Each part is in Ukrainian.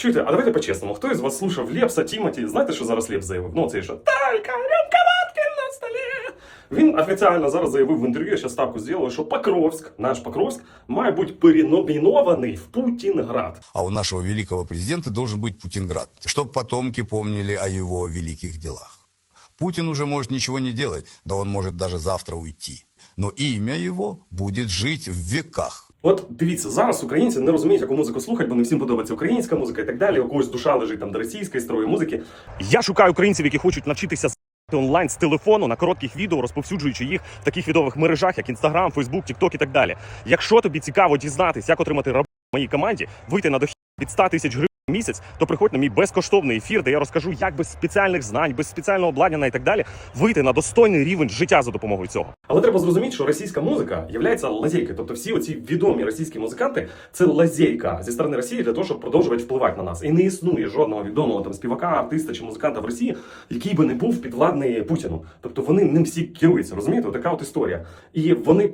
Чуєте, а давайте по-чесному. Хто із вас слушав Лепса, Тімоті? Знаєте, що зараз Лепс заявив? Ну, це що? Тільки рюмка водки на столі. Він офіційно зараз заявив в інтерв'ю, я ще ставку зробив, що Покровськ, наш Покровськ, має бути переномінований в Путінград. А у нашего великого президента должен быть Путинград, чтобы потомки помнили о его великих делах. Путин уже может ничего не делать, да он может даже завтра уйти. Но имя его будет жить в веках. От дивіться, зараз українці не розуміють, яку музику слухати, бо не всім подобається українська музика і так далі. У когось душа лежить там до російської старої музики. Я шукаю українців, які хочуть навчитися онлайн з телефону на коротких відео, розповсюджуючи їх в таких відомих мережах, як Інстаграм, Фейсбук, Тікток і так далі. Якщо тобі цікаво дізнатися, як отримати раб моїй команді, вийти на дохід від 100 тисяч гривень. Місяць, то приходь на мій безкоштовний ефір, де я розкажу, як без спеціальних знань, без спеціального обладнання і так далі вийти на достойний рівень життя за допомогою цього. Але треба зрозуміти, що російська музика є лазейкою. Тобто всі оці відомі російські музиканти це лазейка зі сторони Росії для того, щоб продовжувати впливати на нас. І не існує жодного відомого там співака, артиста чи музиканта в Росії, який би не був підвладний Путіну. Тобто вони ним всі керуються, розумієте? Така от історія. І вони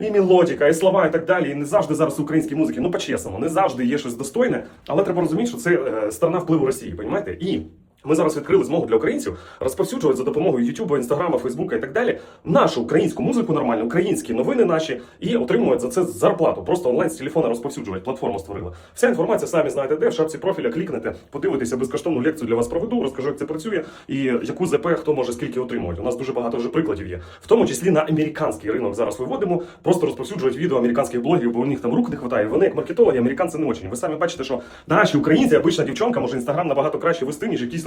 І мелодіка, і слова, і так далі. І не завжди зараз українській музики, ну по-чесному, не завжди є щось достойне, але треба розуміти, що це е, сторона впливу Росії, розумієте? І ми зараз відкрили змогу для українців розповсюджувати за допомогою Ютубу, Інстаграма, Фейсбука і так далі нашу українську музику нормальну, українські новини наші і отримують за це зарплату. Просто онлайн з телефона розповсюджувати. Платформу створили. Вся інформація самі знаєте, де в шапці профіля клікнете, подивитеся безкоштовну лекцію для вас проведу, розкажу, як це працює і яку ЗП хто може скільки отримувати. У нас дуже багато вже прикладів є, в тому числі на американський ринок зараз виводимо, просто розповсюджувати відео американських блогерів, бо у них там рук не вистачає. Вони як маркетологи, американці не очень. Ви самі бачите, що наші українці, обична дівчонка, може інстаграм набагато краще вести, ніж якийсь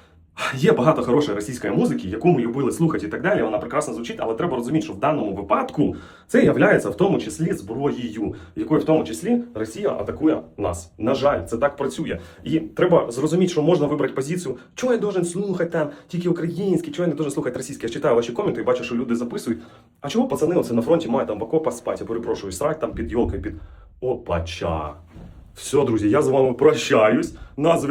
Є багато хорошої російської музики, яку ми любили слухати і так далі. Вона прекрасно звучить, але треба розуміти, що в даному випадку це є в тому числі зброєю, якою в тому числі Росія атакує нас. На жаль, це так працює. І треба зрозуміти, що можна вибрати позицію, чого я должен слухати там тільки українське, чого я не должен слухати російське. Я читаю ваші коменти і бачу, що люди записують. А чого пацани оце на фронті мають там в окопах спати? Я перепрошую, срать там під йолкою, під опача. Все, друзі, я з вами прощаюсь. На зв'язку.